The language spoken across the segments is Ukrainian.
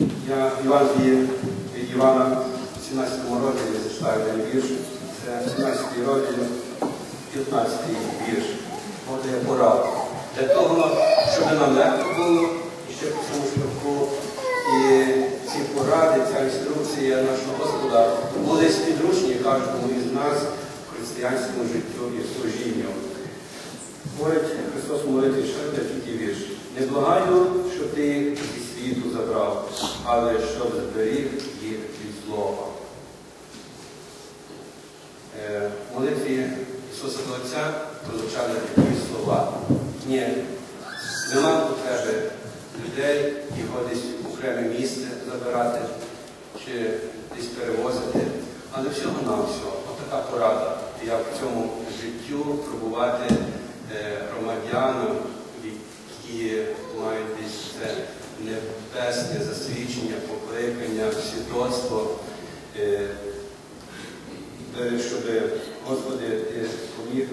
Я в Євангелії від Івана в 17 розділі зачитаю вірш. Це 17 розділ, 15 вірш. Буде пораду. Для того, щоб нам легко було і ще по цьому шляху. І ці поради, ця інструкція нашого Господа були спідручні кожному із нас християнському життю і служінню. Говорить Христос в молитві ще такий вірш. Не благаю, щоб ти світу забрав, але щоб зберіг їх від злого. Е, молитві Ісуса Отця прозвучали такі слова. Ні, нема потреби людей його десь в окреме місце забирати чи десь перевозити. Але всього на всього, отака порада, як в цьому життю пробувати е, громадянам, які це небесне засвідчення, покликання, свідоцтво, е, е, щоб Господи поміг,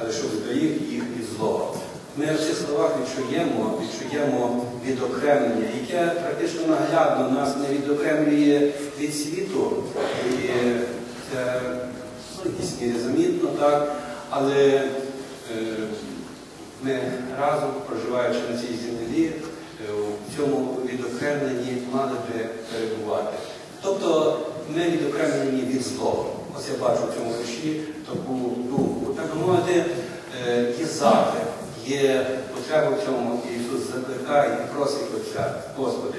але щоб зберіг їх від злого. Ми в цих словах відчуємо, відчуємо відокремлення, яке практично наглядно нас не відокремлює від світу. І це ну, мірі замітно, так, але е, ми разом, проживаючи на цій землі, е, в цьому відокремленні мали би перебувати. Тобто ми відокремлені від злого. Ось я бачу в цьому вірші таку думку. Так мовити, е, є заклик, є потреба в цьому, і Ісус закликає і просить Отця, Господи,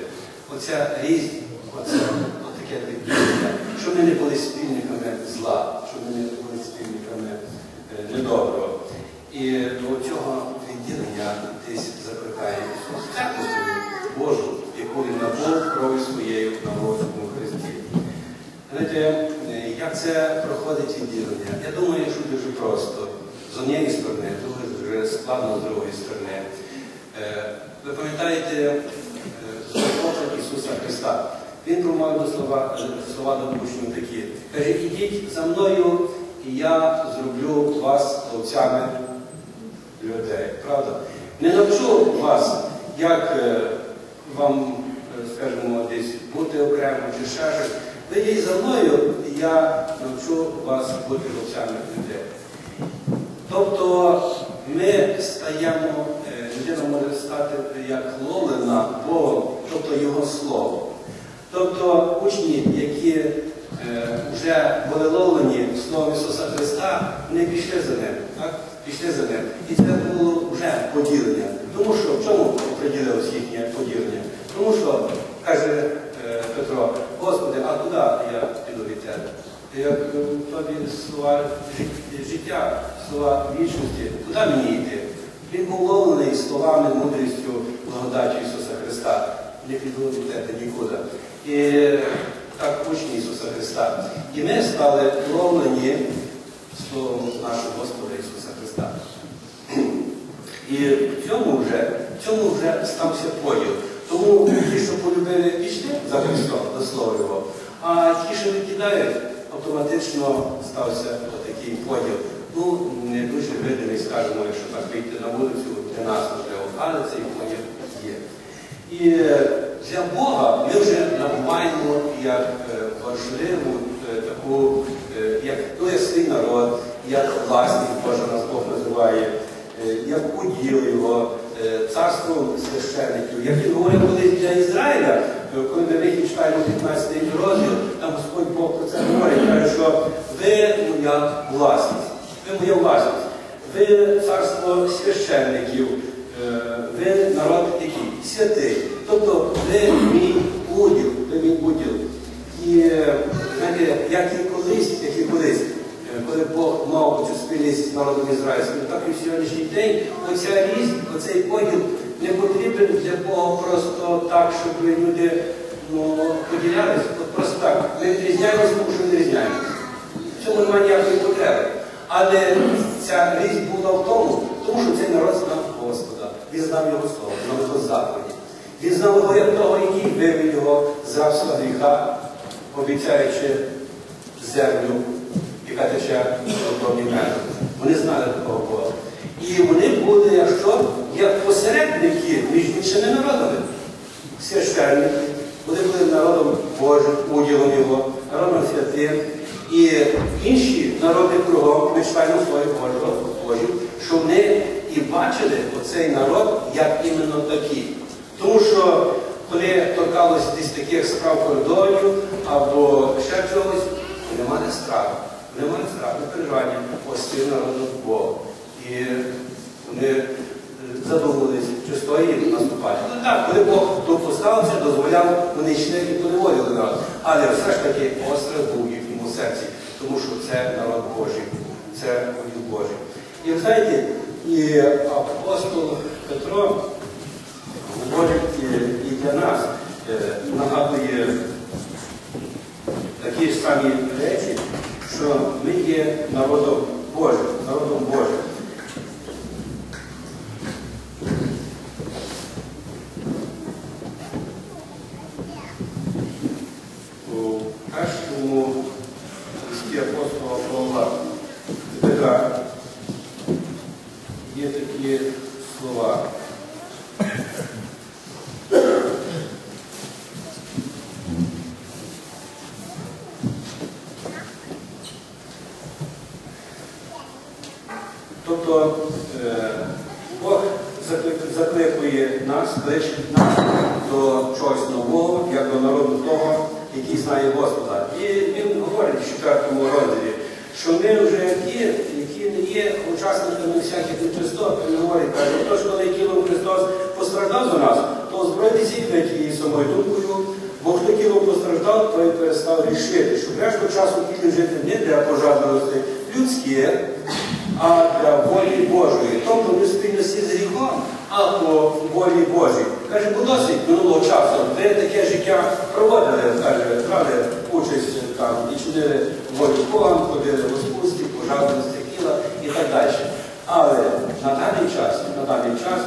оця різь, оце таке відділення, щоб ми не були спільниками зла, щоб ми не були спільниками е, недоброго. І до цього відділення десь закликає Ісус церкву свою Божу, яку він набув кров'ю своєю на Господному Христі. Знаєте, е, як це проходить відділення? Я думаю, що дуже просто. З однієї сторони, дуже складно з другої сторони. Е, Ви пам'ятаєте е, Ісуса Христа? Він промовив слова, слова до учнів такі. Каже, ідіть за мною, і я зроблю вас ловцями людей. Правда? Не навчу вас, як е, вам, скажімо, десь бути окремо чи ще щось. Ви йдіть за мною, і я навчу вас бути ловцями людей. Тобто ми стаємо, е, людина може стати як ловлена Богом, тобто Його Словом. Тобто учні, які е, вже були ловлені Словом Ісуса Христа, не пішли за ним. Так? Пішли за ним. І це було вже поділення. Тому що в чому приділилось їхнє поділення? Тому що, каже е, Петро, Господи, а куди я піду від тебе? Як е, тобі слова життя, слова вічності, куди мені йти? Він був ловлений словами, мудрістю, благодаттю Ісуса Христа. Не тебе нікуди. І так учні Ісуса Христа. І ми стали ловлені словом нашого Господа Ісуса Христа. І в цьому вже, в цьому вже стався поділ. Тому ті, що полюбили, пішли за Христом, до Слова Його. А ті, що відкидають, автоматично стався такий поділ. Ну, не дуже видимий, скажімо, якщо так вийти на вулицю, для нас можливо, але цей поділ є. І е, для Бога ми вже набуваємо як е, важливу е, таку, як як свій народ, як власність Божа нас Бог називає, як уділ його, царство священників. Як він говорив колись для Ізраїля, коли ми вихід читаємо 15 розділ, там Господь Бог про це говорить, каже, що ви моя власність, моя власність, ви царство священників. Е, ви народ який? Святий. Тобто ви мій уділ, ви мій уділ. І е, знаєте, як і колись, як і колись, е, коли Бог мав цю спільність з народом ізраїльським, так і в сьогоднішній день оця річ, оцей поділ не потрібен для Бога просто так, щоб люди ну, поділялися. От просто так. Ми відрізняємося, тому що не різняємося. В цьому немає ніякої потреби. Але ця річ була в тому, тому що цей народ знав Господа. Він знав його слово, знав його заповіді. Він знав його як того, який вивів його з рабства гріха, обіцяючи землю, яка тече в мене. Вони знали такого Бога. І вони були як що? Як посередники між іншими народами. Священники, Вони були народом Божим, уділом Його, народом святим. І інші народи кругом, ми читаємо своїх Божих, що вони і бачили оцей народ як іменно такий. Тому що коли торкалося десь таких справ кордонів або ще чогось, вони мали страх. Вони мали страх, не переживання, народу Бога. І вони е, задумались, чи стоїть наступати. Ну так, коли Бог допускався, дозволяв, вони йшли і поневолили народ. Але все ж таки острах був серці, тому що це народ Божий, це воїн Божий. І знаєте, і апостол Петро говорить і для нас, е, нагадує такі ж самі речі, що ми є народом Божим, народом Божим. У першому листі апостола Павла Петра є такі слова. Тобто е, Бог закликує нас, кличе нас до чогось нового, як до народу того, який знає Господа. І він говорить в четвертому розділі, що ми вже ті, які не є учасниками всяких нечистот, він говорить, каже, тож коли тілом Христос постраждав за нас, то озбройтеся ви тією самою думкою, бо хто тілом постраждав, той перестав рішити, що решту часу тілі жити не для пожадливості людське, а для волі Божої. Тобто ми спільності з гріхом, а по волі Божій. Каже, бо досить минулого часу. Ви таке життя проводили, каже, брали участь там і чинили волю Бога, ходили в розпусті, пожадливості тіла і так далі. Але на даний час, на даний час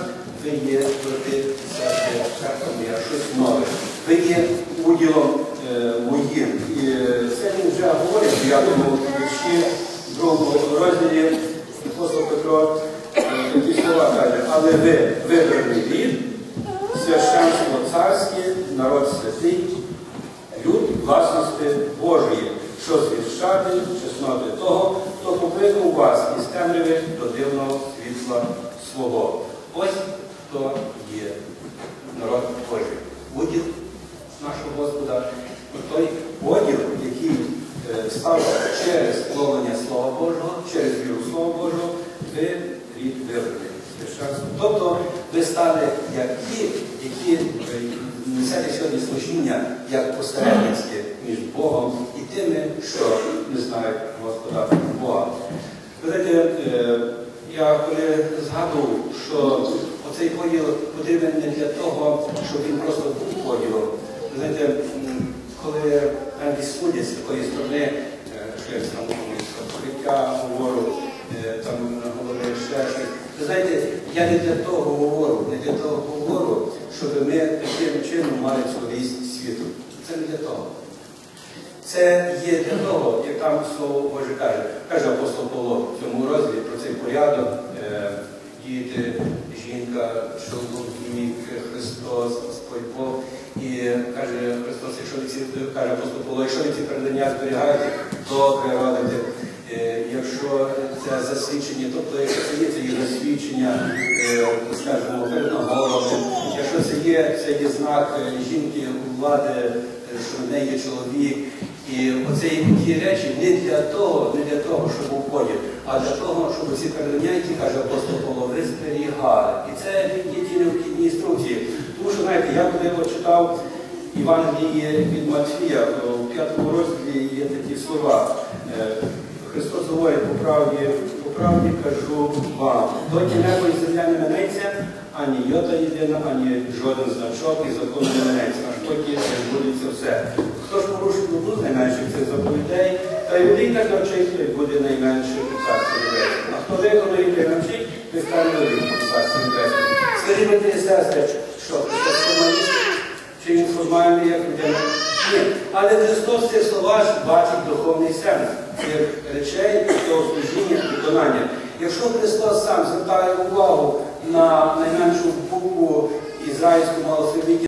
ви є проти церкви, щось нове. Ви є уділом е, моїм. І е, це він вже говорить в 9 вірші, другому розділі апостол е, такі слова каже, але ви вибраний рід, священство царське, народ святий, люд власності Божої, що звіщати чесноти того, хто покликав вас із темряви до дивного світла свого. Ось хто є народ Божий. Уділ нашого Господа, той поділ, який е, став через словлення Слова Божого, через віру Слова Божого, ви рід вибраний. Тобто ви стали як ті, які е, несете сьогодні служіння як посередницьке між Богом і тими, що не знають Господа Бога. Ви е, я коли згадував, що оцей поділ потрібен не для того, щоб він просто був поділом. Знаєте, коли навіть судять з такої сторони, е, що я там покриття говорю, там говорили ще. Ви знаєте, я не для того говорю, не для того говорю, щоб ми таким чином мали цю вість світу. Це не для того. Це є для того, як там слово Боже каже, каже апостол Павло в цьому розділі про цей порядок, е, діти, жінка, чоловік, Христос, Господь Бог. І каже Христос, якщо ви ці каже апостол Павло, якщо ви ці передання зберігаєте, добре робите. Е, Якщо це засвідчення, тобто якщо це є це є засвідчення, е, скажімо, перед нагородом, якщо це є, це є знак е, жінки влади, що в неї є чоловік. І оце ті речі не для того, не для того, щоб був поділ, а для того, щоб ці передання, які каже апостол Павло, ви зберігали. І це є ті необхідні інструкції. Тому що, знаєте, я коли читав Євангеліє від Матфія, у п'ятому розділі є такі слова. Е, Христос говорить по правді, по правді кажу вам, доки небо і земля не минеться, ані йота єдина, ані жоден значок і закон не минеться, аж поки не відбудеться все. Хто ж порушить одну з найменших цих заповідей, та й людей так навчить, той буде найменший у царстві небесному. А хто виконує і навчить, той стане великим у царстві небесному. Скажіть, брати і сестри, що Христос? Чи він як людина? Ні. Але Христос ці слова бачить духовний сенс цих речей, цього служіння, виконання. Якщо Христос сам звертає увагу на найменшу букву ізраїльського малосвіті,